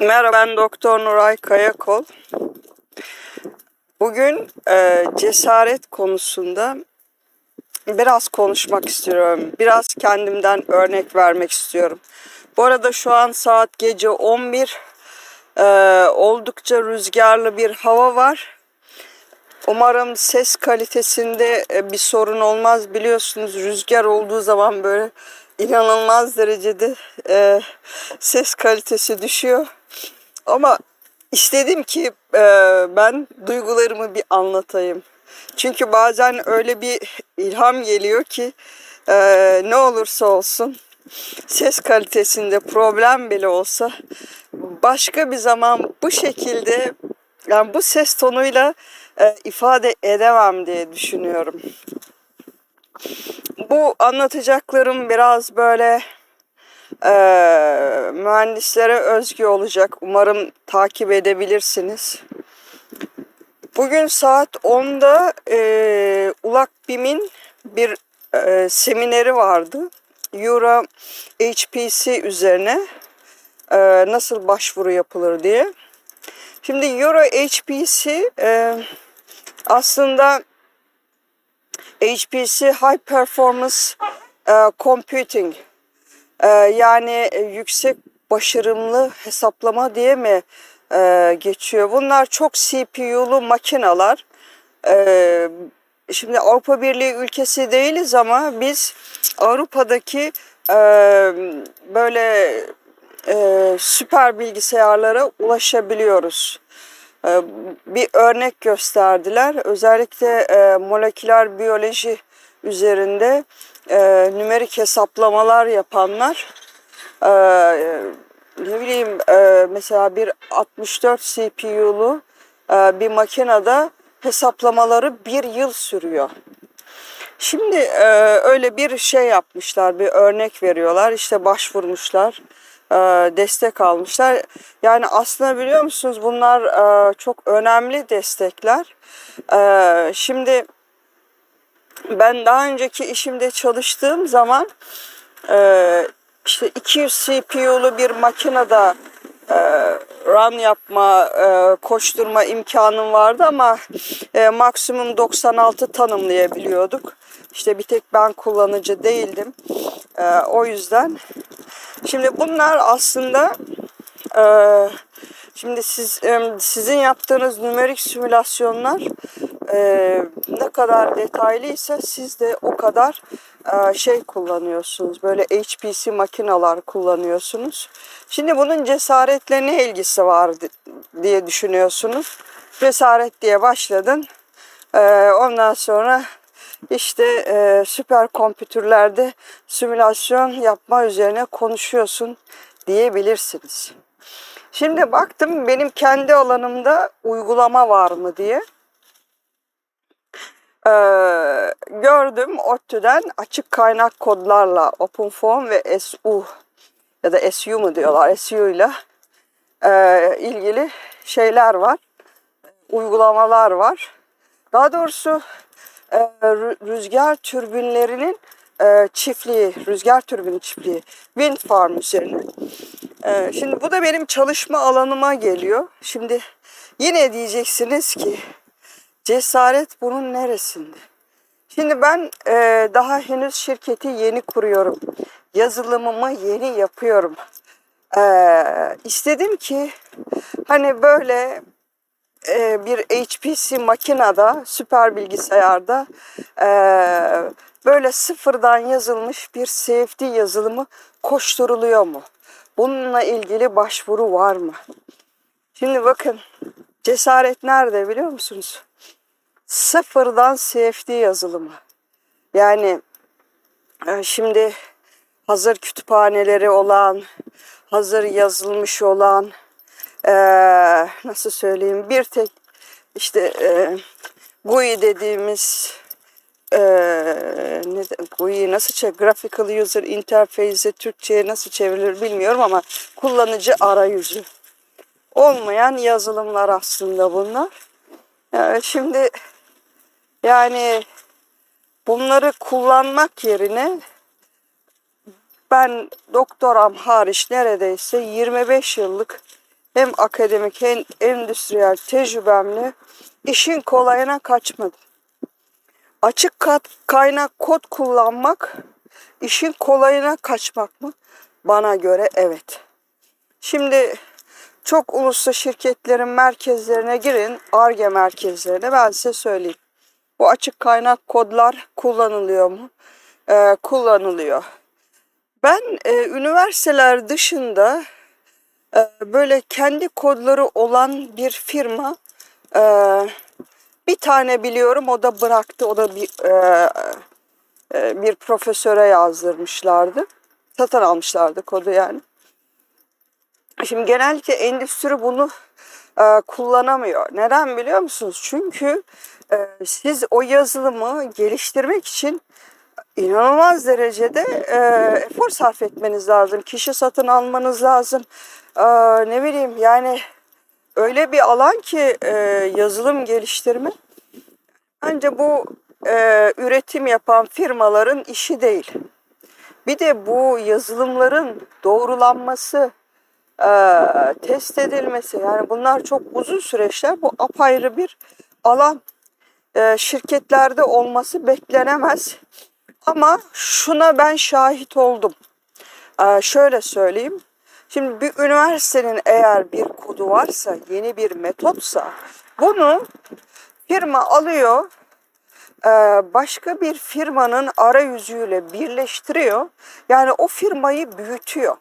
Merhaba ben Doktor Nuray Kayakol. Bugün e, cesaret konusunda biraz konuşmak istiyorum. Biraz kendimden örnek vermek istiyorum. Bu arada şu an saat gece 11. E, oldukça rüzgarlı bir hava var. Umarım ses kalitesinde e, bir sorun olmaz. Biliyorsunuz rüzgar olduğu zaman böyle inanılmaz derecede e, ses kalitesi düşüyor. Ama istedim ki e, ben duygularımı bir anlatayım. Çünkü bazen öyle bir ilham geliyor ki e, ne olursa olsun ses kalitesinde problem bile olsa başka bir zaman bu şekilde yani bu ses tonuyla e, ifade edemem diye düşünüyorum. Bu anlatacaklarım biraz böyle e, mühendislere özgü olacak. Umarım takip edebilirsiniz. Bugün saat 10'da e, Ulak BİM'in bir e, semineri vardı. Euro HPC üzerine e, nasıl başvuru yapılır diye. Şimdi Euro HPC e, aslında HPC High Performance e, Computing e, yani e, yüksek başarımlı hesaplama diye mi geçiyor? Bunlar çok CPU'lu makineler. Şimdi Avrupa Birliği ülkesi değiliz ama biz Avrupa'daki böyle süper bilgisayarlara ulaşabiliyoruz. E, bir örnek gösterdiler. Özellikle e, moleküler biyoloji üzerinde e, nümerik hesaplamalar yapanlar e, ne bileyim mesela bir 64 CPU'lu bir makinede hesaplamaları bir yıl sürüyor. Şimdi öyle bir şey yapmışlar, bir örnek veriyorlar. İşte başvurmuşlar, e, destek almışlar. Yani aslında biliyor musunuz bunlar e, çok önemli destekler. E, şimdi ben daha önceki işimde çalıştığım zaman işte 200 CPU'lu bir makinede run yapma, koşturma imkanım vardı ama maksimum 96 tanımlayabiliyorduk. İşte bir tek ben kullanıcı değildim. E, o yüzden. Şimdi bunlar aslında e, şimdi siz e, sizin yaptığınız nümerik simülasyonlar e, ne kadar detaylıysa siz de o kadar e, şey kullanıyorsunuz. Böyle HPC makineler kullanıyorsunuz. Şimdi bunun cesaretle ne ilgisi var diye düşünüyorsunuz. Cesaret diye başladın. E, ondan sonra işte e, süper kompütürlerde simülasyon yapma üzerine konuşuyorsun diyebilirsiniz. Şimdi baktım benim kendi alanımda uygulama var mı diye. Ee, gördüm ODTÜ'den açık kaynak kodlarla OpenFOAM ve SU ya da SU mu diyorlar SU ile e, ilgili şeyler var. Uygulamalar var. Daha doğrusu rüzgar türbinlerinin e, çiftliği, rüzgar türbini çiftliği, wind farm üzerine. E, şimdi bu da benim çalışma alanıma geliyor. Şimdi yine diyeceksiniz ki cesaret bunun neresinde? Şimdi ben e, daha henüz şirketi yeni kuruyorum. Yazılımımı yeni yapıyorum. E, istedim ki hani böyle e, bir HPC makinede, süper bilgisayarda e, böyle sıfırdan yazılmış bir CFD yazılımı koşturuluyor mu? Bununla ilgili başvuru var mı? Şimdi bakın cesaret nerede biliyor musunuz? Sıfırdan CFD yazılımı. Yani e, şimdi hazır kütüphaneleri olan, hazır yazılmış olan, e, nasıl söyleyeyim bir tek işte e, GUI dediğimiz e, ne GUI nasıl çevir, Graphical User Interface'i Türkçe'ye nasıl çevrilir bilmiyorum ama kullanıcı arayüzü olmayan yazılımlar aslında bunlar. Yani şimdi yani bunları kullanmak yerine ben doktoram hariç neredeyse 25 yıllık hem akademik hem endüstriyel tecrübemle işin kolayına kaçmadım. Açık kat, kaynak kod kullanmak işin kolayına kaçmak mı? Bana göre evet. Şimdi çok uluslu şirketlerin merkezlerine girin, ARGE merkezlerine ben size söyleyeyim. Bu açık kaynak kodlar kullanılıyor mu? Ee, kullanılıyor. Ben e, üniversiteler dışında böyle kendi kodları olan bir firma e, bir tane biliyorum o da bıraktı. O da bir e, e, bir profesöre yazdırmışlardı. Satın almışlardı kodu yani. Şimdi genellikle endüstri bunu kullanamıyor. Neden biliyor musunuz? Çünkü siz o yazılımı geliştirmek için inanılmaz derecede e, efor sarf etmeniz lazım. Kişi satın almanız lazım. E, ne bileyim yani öyle bir alan ki e, yazılım geliştirme. Bence bu e, üretim yapan firmaların işi değil. Bir de bu yazılımların doğrulanması, e, test edilmesi yani bunlar çok uzun süreçler. Bu apayrı bir alan. E, şirketlerde olması beklenemez. Ama şuna ben şahit oldum. E, şöyle söyleyeyim. Şimdi bir üniversitenin eğer bir kodu varsa, yeni bir metotsa bunu firma alıyor, e, başka bir firmanın arayüzüyle birleştiriyor. Yani o firmayı büyütüyor.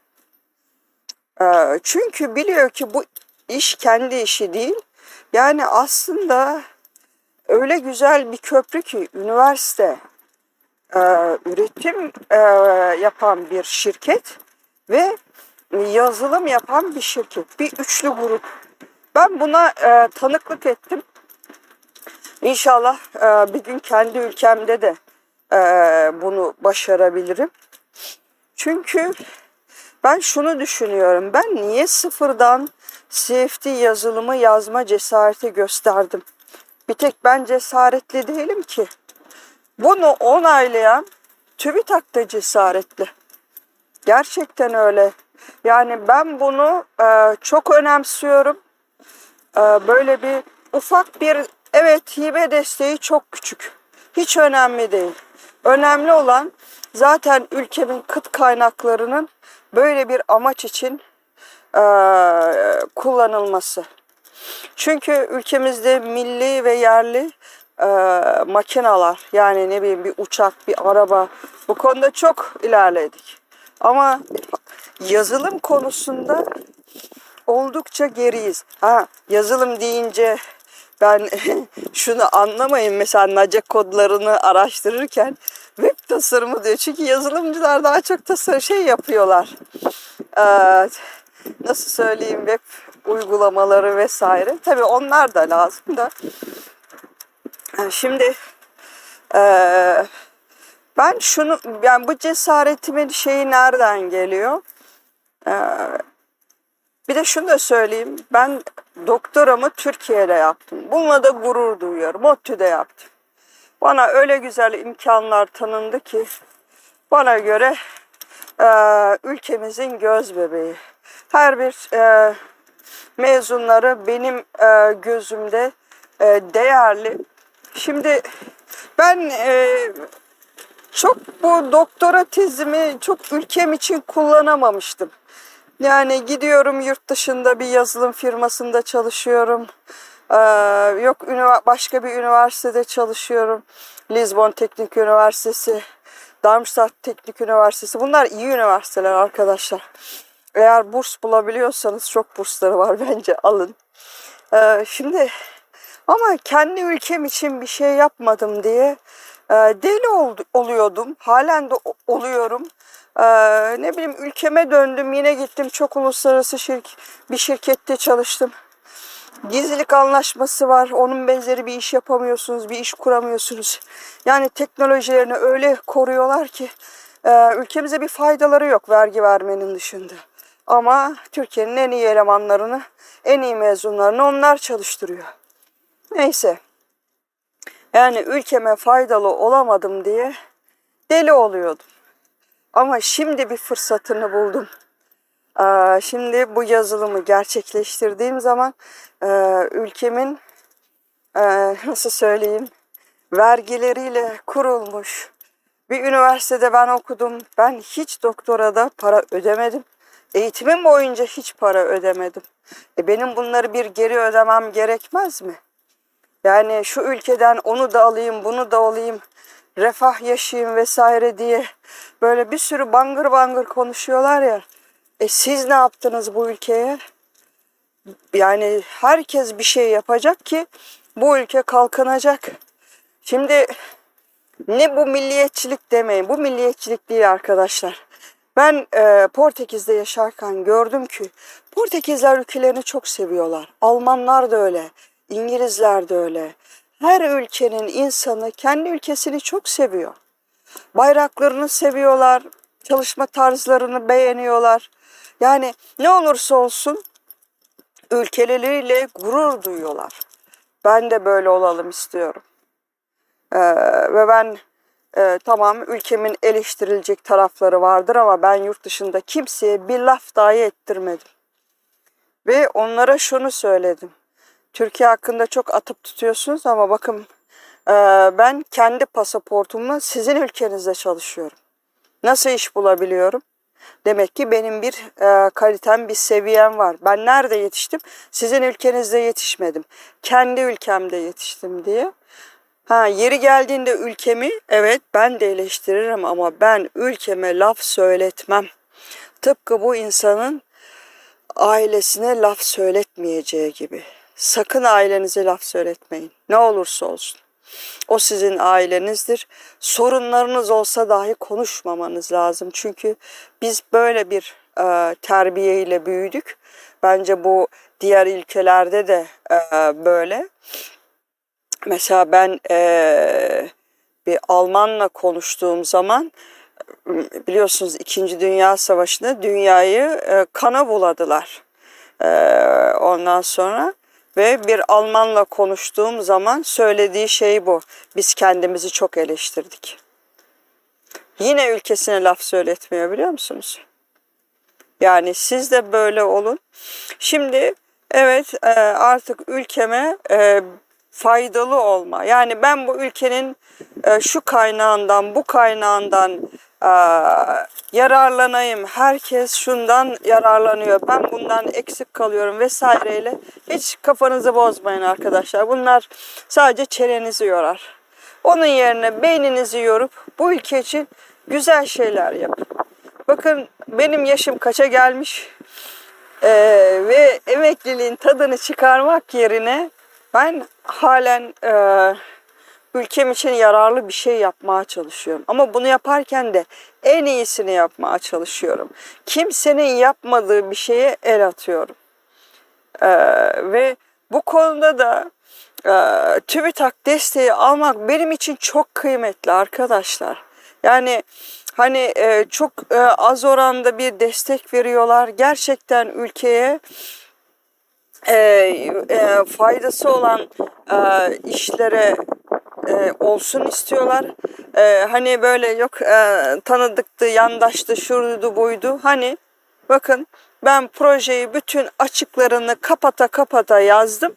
E, Çünkü biliyor ki bu iş kendi işi değil. Yani aslında öyle güzel bir köprü ki üniversite e, üretim yapan bir şirket ve yazılım yapan bir şirket. Bir üçlü grup. Ben buna e, tanıklık ettim. İnşallah e, bir gün kendi ülkemde de e, bunu başarabilirim. Çünkü ben şunu düşünüyorum. Ben niye sıfırdan CFD yazılımı yazma cesareti gösterdim? Bir tek ben cesaretli değilim ki. Bunu onaylayan TÜBİTAK da cesaretli. Gerçekten öyle. Yani ben bunu e, çok önemsiyorum. E, böyle bir ufak bir evet hibe desteği çok küçük. Hiç önemli değil. Önemli olan zaten ülkemin kıt kaynaklarının böyle bir amaç için e, kullanılması. Çünkü ülkemizde milli ve yerli e, makineler yani ne bileyim bir uçak, bir araba bu konuda çok ilerledik. Ama yazılım konusunda oldukça geriyiz. Ha yazılım deyince ben şunu anlamayın mesela NACE kodlarını araştırırken web tasarımı diyor. Çünkü yazılımcılar daha çok tasarım şey yapıyorlar. Ee, nasıl söyleyeyim web uygulamaları vesaire. Tabii onlar da lazım da. Şimdi eee ben şunu, yani bu cesaretimin şeyi nereden geliyor? Ee, bir de şunu da söyleyeyim. Ben doktoramı Türkiye'de yaptım. Bununla da gurur duyuyorum. ODTÜ'de yaptım. Bana öyle güzel imkanlar tanındı ki bana göre e, ülkemizin göz bebeği. Her bir e, mezunları benim e, gözümde e, değerli. Şimdi ben e, çok bu doktora tezimi çok ülkem için kullanamamıştım. Yani gidiyorum yurt dışında bir yazılım firmasında çalışıyorum. Ee, yok başka bir üniversitede çalışıyorum. Lisbon Teknik Üniversitesi, Darmstadt Teknik Üniversitesi. Bunlar iyi üniversiteler arkadaşlar. Eğer burs bulabiliyorsanız çok bursları var bence alın. Ee, şimdi ama kendi ülkem için bir şey yapmadım diye e, deli ol, oluyordum. Halen de oluyorum. E, ne bileyim ülkeme döndüm. Yine gittim çok uluslararası şirk bir şirkette çalıştım. Gizlilik anlaşması var. Onun benzeri bir iş yapamıyorsunuz, bir iş kuramıyorsunuz. Yani teknolojilerini öyle koruyorlar ki e, ülkemize bir faydaları yok vergi vermenin dışında. Ama Türkiye'nin en iyi elemanlarını, en iyi mezunlarını onlar çalıştırıyor. Neyse. Yani ülkeme faydalı olamadım diye deli oluyordum. Ama şimdi bir fırsatını buldum. Aa, Şimdi bu yazılımı gerçekleştirdiğim zaman e, ülkemin e, nasıl söyleyeyim vergileriyle kurulmuş bir üniversitede ben okudum. Ben hiç doktorada para ödemedim. Eğitimim boyunca hiç para ödemedim. E benim bunları bir geri ödemem gerekmez mi? Yani şu ülkeden onu da alayım, bunu da alayım, refah yaşayayım vesaire diye böyle bir sürü bangır bangır konuşuyorlar ya. E siz ne yaptınız bu ülkeye? Yani herkes bir şey yapacak ki bu ülke kalkınacak. Şimdi ne bu milliyetçilik demeyin. Bu milliyetçilik değil arkadaşlar. Ben e, Portekiz'de yaşarken gördüm ki Portekizler ülkelerini çok seviyorlar. Almanlar da öyle. İngilizler de öyle. Her ülkenin insanı kendi ülkesini çok seviyor. Bayraklarını seviyorlar. Çalışma tarzlarını beğeniyorlar. Yani ne olursa olsun ülkeleriyle gurur duyuyorlar. Ben de böyle olalım istiyorum. Ee, ve ben e, tamam ülkemin eleştirilecek tarafları vardır ama ben yurt dışında kimseye bir laf dahi ettirmedim. Ve onlara şunu söyledim. Türkiye hakkında çok atıp tutuyorsunuz ama bakın e, ben kendi pasaportumla sizin ülkenizde çalışıyorum. Nasıl iş bulabiliyorum? Demek ki benim bir e, kalitem, bir seviyem var. Ben nerede yetiştim? Sizin ülkenizde yetişmedim. Kendi ülkemde yetiştim diye. Ha yeri geldiğinde ülkemi evet ben de eleştiririm ama ben ülkeme laf söyletmem. Tıpkı bu insanın ailesine laf söyletmeyeceği gibi. Sakın ailenize laf söyletmeyin. Ne olursa olsun. O sizin ailenizdir. Sorunlarınız olsa dahi konuşmamanız lazım. Çünkü biz böyle bir e, terbiyeyle büyüdük. Bence bu diğer ülkelerde de e, böyle. Mesela ben e, bir Almanla konuştuğum zaman biliyorsunuz İkinci Dünya Savaşı'nda dünyayı e, kana buladılar. E, ondan sonra ve bir Almanla konuştuğum zaman söylediği şey bu. Biz kendimizi çok eleştirdik. Yine ülkesine laf söyletmiyor biliyor musunuz? Yani siz de böyle olun. Şimdi evet e, artık ülkeme e, faydalı olma. Yani ben bu ülkenin e, şu kaynağından, bu kaynağından yararlanayım. Herkes şundan yararlanıyor. Ben bundan eksik kalıyorum vesaireyle. Hiç kafanızı bozmayın arkadaşlar. Bunlar sadece çenenizi yorar. Onun yerine beyninizi yorup bu ülke için güzel şeyler yapın. Bakın benim yaşım kaça gelmiş ee, ve emekliliğin tadını çıkarmak yerine ben halen e, ülkem için yararlı bir şey yapmaya çalışıyorum. Ama bunu yaparken de en iyisini yapmaya çalışıyorum. Kimsenin yapmadığı bir şeye el atıyorum. E, ve bu konuda da e, TÜBİTAK desteği almak benim için çok kıymetli arkadaşlar. Yani hani e, çok e, az oranda bir destek veriyorlar. Gerçekten ülkeye e, e, faydası olan e, işlere e, olsun istiyorlar. E, hani böyle yok e, tanıdıktı, yandaştı, şuydu buydu. Hani bakın ben projeyi bütün açıklarını kapata kapata yazdım.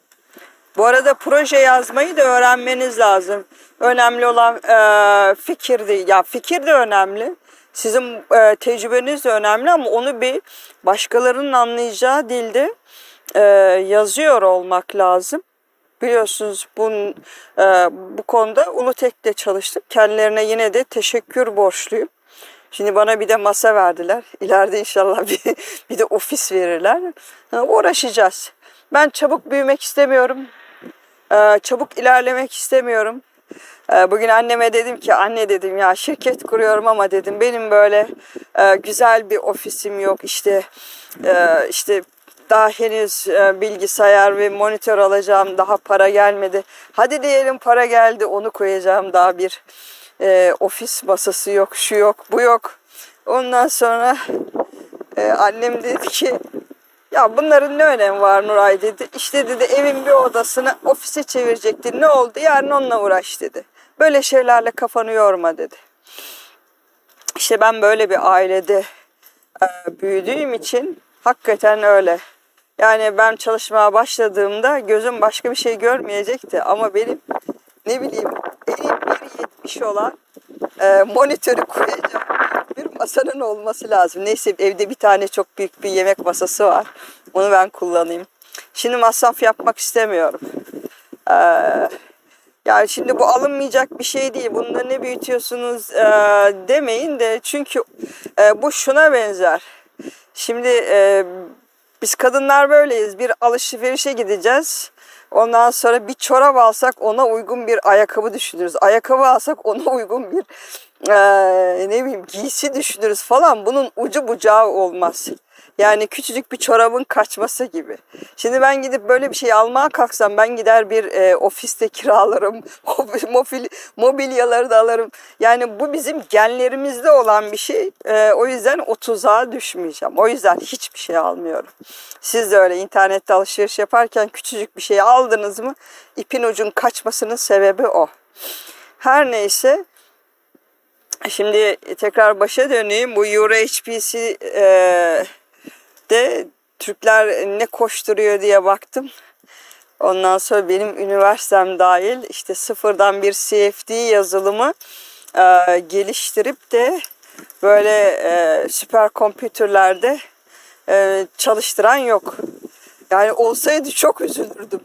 Bu arada proje yazmayı da öğrenmeniz lazım. Önemli olan e, fikirdi. Ya fikir de önemli. Sizin e, tecrübeniz de önemli ama onu bir başkalarının anlayacağı dilde e, yazıyor olmak lazım. Biliyorsunuz bunun, e, bu konuda Ulutek'te çalıştım. Kendilerine yine de teşekkür borçluyum. Şimdi bana bir de masa verdiler. İleride inşallah bir, bir de ofis verirler. E, uğraşacağız. Ben çabuk büyümek istemiyorum. E, çabuk ilerlemek istemiyorum. E, bugün anneme dedim ki anne dedim ya şirket kuruyorum ama dedim benim böyle e, güzel bir ofisim yok işte e, işte daha henüz e, bilgisayar ve monitör alacağım. Daha para gelmedi. Hadi diyelim para geldi onu koyacağım. Daha bir e, ofis masası yok, şu yok, bu yok. Ondan sonra e, annem dedi ki ya bunların ne önemi var Nuray dedi. İşte dedi evin bir odasını ofise çevirecektin. Ne oldu? Yarın onunla uğraş dedi. Böyle şeylerle kafanı yorma dedi. İşte ben böyle bir ailede e, büyüdüğüm için Hakikaten öyle. Yani ben çalışmaya başladığımda gözüm başka bir şey görmeyecekti. Ama benim ne bileyim elim 1.70 olan e, monitörü koyacağım bir masanın olması lazım. Neyse evde bir tane çok büyük bir yemek masası var. Onu ben kullanayım. Şimdi masraf yapmak istemiyorum. Ee, yani şimdi bu alınmayacak bir şey değil. Bunda ne büyütüyorsunuz e, demeyin de çünkü e, bu şuna benzer. Şimdi e, biz kadınlar böyleyiz. Bir alışverişe gideceğiz. Ondan sonra bir çorap alsak ona uygun bir ayakkabı düşünürüz. Ayakkabı alsak ona uygun bir e, ne bileyim giysi düşünürüz falan. Bunun ucu bucağı olmaz. Yani küçücük bir çorabın kaçması gibi. Şimdi ben gidip böyle bir şey almaya kalksam ben gider bir e, ofiste kiralarım. Mobil, mobilyaları da alırım. Yani bu bizim genlerimizde olan bir şey. E, o yüzden o tuzağa düşmeyeceğim. O yüzden hiçbir şey almıyorum. Siz de öyle internette alışveriş yaparken küçücük bir şey aldınız mı ipin ucun kaçmasının sebebi o. Her neyse Şimdi tekrar başa döneyim. Bu Euro HPC e, de Türkler ne koşturuyor diye baktım. Ondan sonra benim üniversitem dahil işte sıfırdan bir CFD yazılımı e, geliştirip de böyle e, süper kompütürlerde e, çalıştıran yok. Yani olsaydı çok üzülürdüm.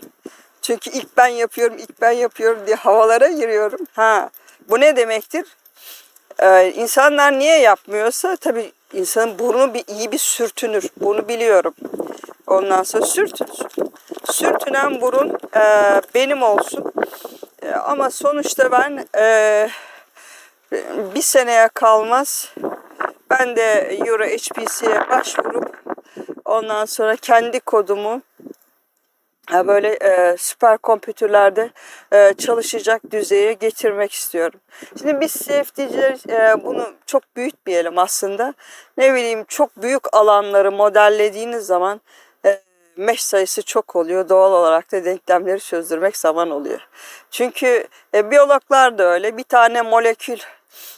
Çünkü ilk ben yapıyorum, ilk ben yapıyorum diye havalara giriyorum. Ha, bu ne demektir? Ee, insanlar niye yapmıyorsa tabii insanın burnu bir iyi bir sürtünür. Bunu biliyorum. Ondan sonra sürtünsün. Sürtünen burun e, benim olsun. E, ama sonuçta ben e, bir seneye kalmaz. Ben de Euro HPC'ye başvurup ondan sonra kendi kodumu böyle e, süper kompütürlerde e, çalışacak düzeye getirmek istiyorum. Şimdi biz CFD'ciler e, bunu çok büyütmeyelim aslında. Ne bileyim çok büyük alanları modellediğiniz zaman e, mesh sayısı çok oluyor. Doğal olarak da denklemleri çözdürmek zaman oluyor. Çünkü e, biyologlar da öyle. Bir tane molekül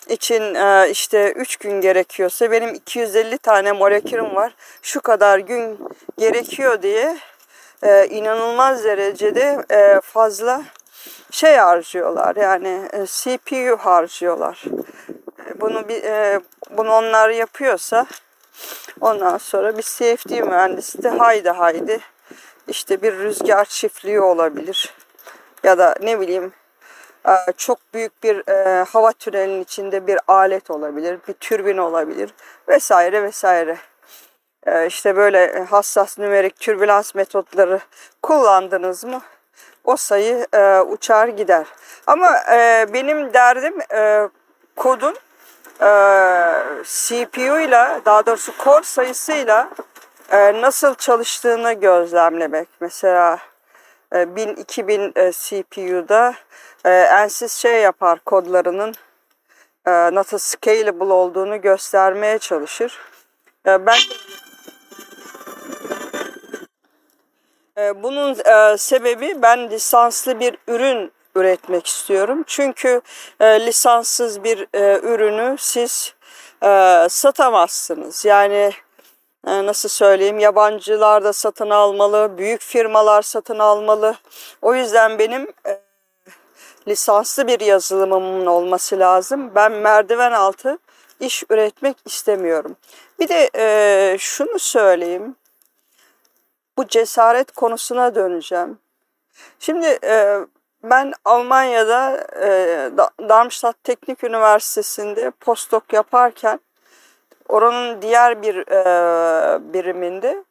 için e, işte 3 gün gerekiyorsa benim 250 tane molekülüm var. Şu kadar gün gerekiyor diye e, inanılmaz derecede e, fazla şey harcıyorlar yani e, CPU harcıyorlar. Bunu bir e, bunu onlar yapıyorsa ondan sonra bir CFD mühendisi de haydi haydi işte bir rüzgar çiftliği olabilir ya da ne bileyim e, çok büyük bir e, hava tünelinin içinde bir alet olabilir, bir türbin olabilir vesaire vesaire. Ee, işte böyle hassas nümerik türbülans metotları kullandınız mı o sayı e, uçar gider. Ama e, benim derdim e, kodun e, CPU ile daha doğrusu core sayısıyla e, nasıl çalıştığını gözlemlemek. Mesela e, 1000-2000 e, CPU'da e, ensiz şey yapar kodlarının e, nasıl scalable olduğunu göstermeye çalışır. E, ben Ee, bunun e, sebebi ben lisanslı bir ürün üretmek istiyorum. Çünkü e, lisanssız bir e, ürünü siz satamazsınız. Yani nasıl söyleyeyim yabancılar da satın almalı, büyük firmalar satın almalı. O yüzden benim lisanslı bir yazılımımın olması lazım. Ben merdiven altı iş üretmek istemiyorum. Bir de şunu söyleyeyim bu cesaret konusuna döneceğim. Şimdi e, ben Almanya'da e, Darmstadt Teknik Üniversitesi'nde postdoc yaparken oranın diğer bir e, biriminde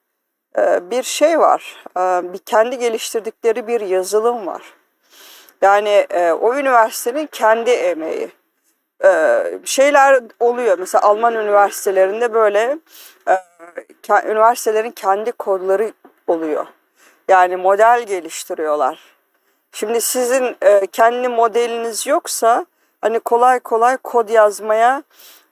e, bir şey var. E, bir kendi geliştirdikleri bir yazılım var. Yani e, o üniversitenin kendi emeği. E, şeyler oluyor. Mesela Alman üniversitelerinde böyle e, üniversitelerin kendi kodları oluyor. Yani model geliştiriyorlar. Şimdi sizin e, kendi modeliniz yoksa hani kolay kolay kod yazmaya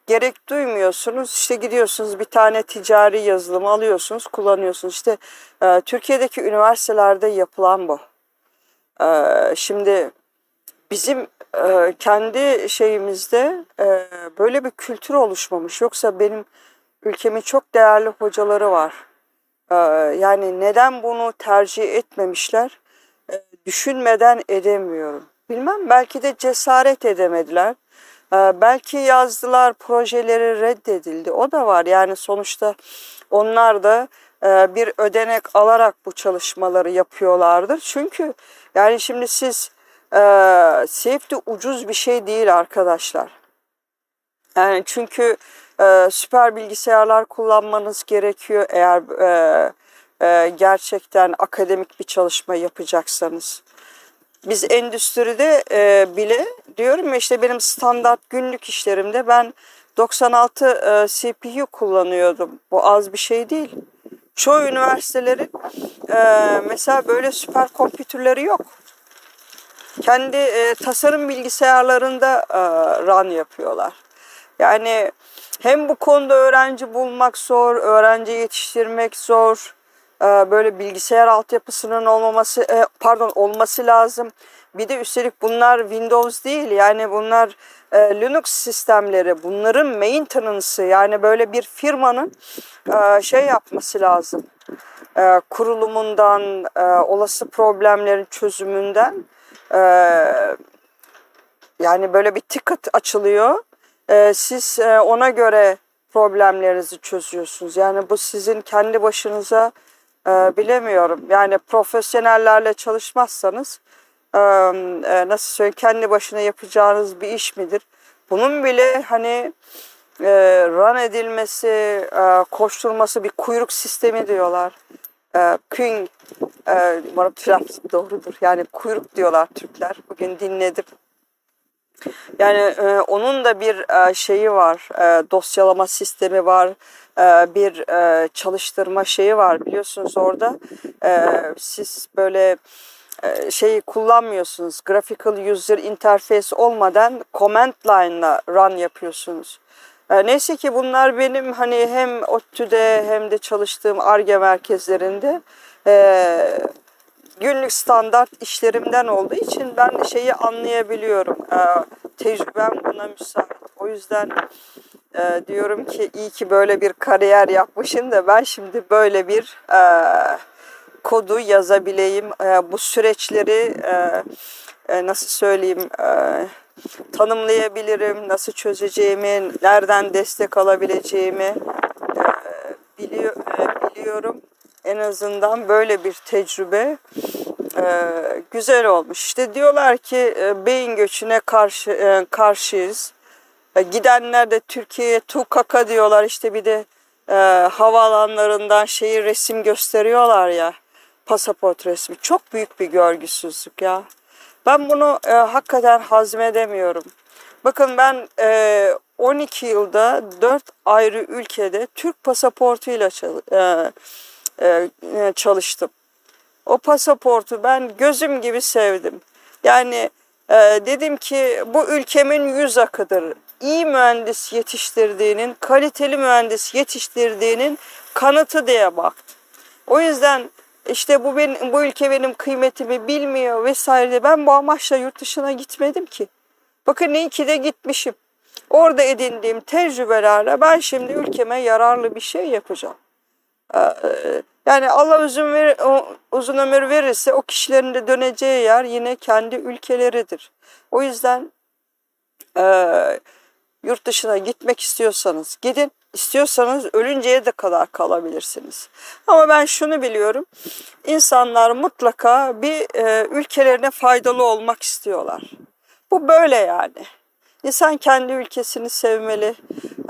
gerek duymuyorsunuz. İşte gidiyorsunuz bir tane ticari yazılım alıyorsunuz, kullanıyorsunuz. İşte e, Türkiye'deki üniversitelerde yapılan bu. E, şimdi bizim kendi şeyimizde böyle bir kültür oluşmamış. Yoksa benim ülkemin çok değerli hocaları var yani neden bunu tercih etmemişler? Ee, düşünmeden edemiyorum. Bilmem belki de cesaret edemediler. Ee, belki yazdılar projeleri reddedildi. O da var. Yani sonuçta onlar da e, bir ödenek alarak bu çalışmaları yapıyorlardır. Çünkü yani şimdi siz e, safety ucuz bir şey değil arkadaşlar. Yani çünkü e, süper bilgisayarlar kullanmanız gerekiyor eğer e, e, gerçekten akademik bir çalışma yapacaksanız. Biz endüstride e, bile diyorum ya işte benim standart günlük işlerimde ben 96 e, CPU kullanıyordum. Bu az bir şey değil. Çoğu üniversitelerin e, mesela böyle süper kompütürleri yok. Kendi e, tasarım bilgisayarlarında e, run yapıyorlar. Yani hem bu konuda öğrenci bulmak zor, öğrenci yetiştirmek zor. Ee, Böyle bilgisayar altyapısının olmaması, e, pardon olması lazım. Bir de üstelik bunlar Windows değil yani bunlar e, Linux sistemleri. Bunların maintenance'ı yani böyle bir firmanın e, şey yapması lazım. E, Kurulumundan, e, olası problemlerin çözümünden e, yani böyle bir ticket açılıyor. Ee, siz e, ona göre problemlerinizi çözüyorsunuz. Yani bu sizin kendi başınıza e, bilemiyorum. Yani profesyonellerle çalışmazsanız e, nasıl söyleyeyim kendi başına yapacağınız bir iş midir? Bunun bile hani run edilmesi, koşturması bir kuyruk sistemi diyorlar. E, King, e, umarım doğrudur. Yani kuyruk diyorlar Türkler. Bugün dinledim. Yani e, onun da bir e, şeyi var, e, dosyalama sistemi var, e, bir e, çalıştırma şeyi var biliyorsunuz orada. E, siz böyle e, şeyi kullanmıyorsunuz, graphical user interface olmadan command line'la run yapıyorsunuz. E, neyse ki bunlar benim hani hem ODTÜ'de hem de çalıştığım ARGE merkezlerinde e, günlük standart işlerimden olduğu için ben şeyi anlayabiliyorum. Ee, tecrübem buna müsait. O yüzden e, diyorum ki iyi ki böyle bir kariyer yapmışım da ben şimdi böyle bir e, kodu yazabileyim. E, bu süreçleri e, e, nasıl söyleyeyim e, tanımlayabilirim, nasıl çözeceğimi, nereden destek alabileceğimi e, biliyor, e, biliyorum. En azından böyle bir tecrübe e, güzel olmuş. İşte diyorlar ki e, beyin göçüne karşı e, karşıyız. E, gidenler de Türkiye'ye tukaka diyorlar. İşte bir de e, havaalanlarından şeyi resim gösteriyorlar ya. Pasaport resmi. Çok büyük bir görgüsüzlük ya. Ben bunu e, hakikaten hazmedemiyorum. Bakın ben e, 12 yılda 4 ayrı ülkede Türk pasaportuyla çal- e, e, e, çalıştım. O pasaportu ben gözüm gibi sevdim. Yani e, dedim ki bu ülkemin yüz akıdır. İyi mühendis yetiştirdiğinin, kaliteli mühendis yetiştirdiğinin kanıtı diye baktım. O yüzden işte bu benim, bu ülke benim kıymetimi bilmiyor vesaire. Ben bu amaçla yurt dışına gitmedim ki. Bakın iyi ki de gitmişim. Orada edindiğim tecrübelerle ben şimdi ülkeme yararlı bir şey yapacağım. Yani Allah uzun, ver, uzun ömür verirse o kişilerin de döneceği yer yine kendi ülkeleridir. O yüzden e, yurt dışına gitmek istiyorsanız gidin. İstiyorsanız ölünceye de kadar kalabilirsiniz. Ama ben şunu biliyorum. İnsanlar mutlaka bir e, ülkelerine faydalı olmak istiyorlar. Bu böyle yani. İnsan kendi ülkesini sevmeli.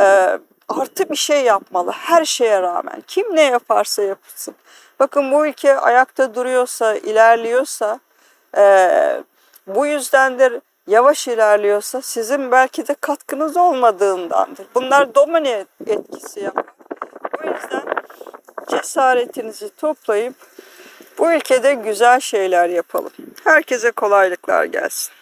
e, artı bir şey yapmalı her şeye rağmen. Kim ne yaparsa yapsın. Bakın bu ülke ayakta duruyorsa, ilerliyorsa e, bu yüzdendir yavaş ilerliyorsa sizin belki de katkınız olmadığındandır. Bunlar domine etkisi yapar. O yüzden cesaretinizi toplayıp bu ülkede güzel şeyler yapalım. Herkese kolaylıklar gelsin.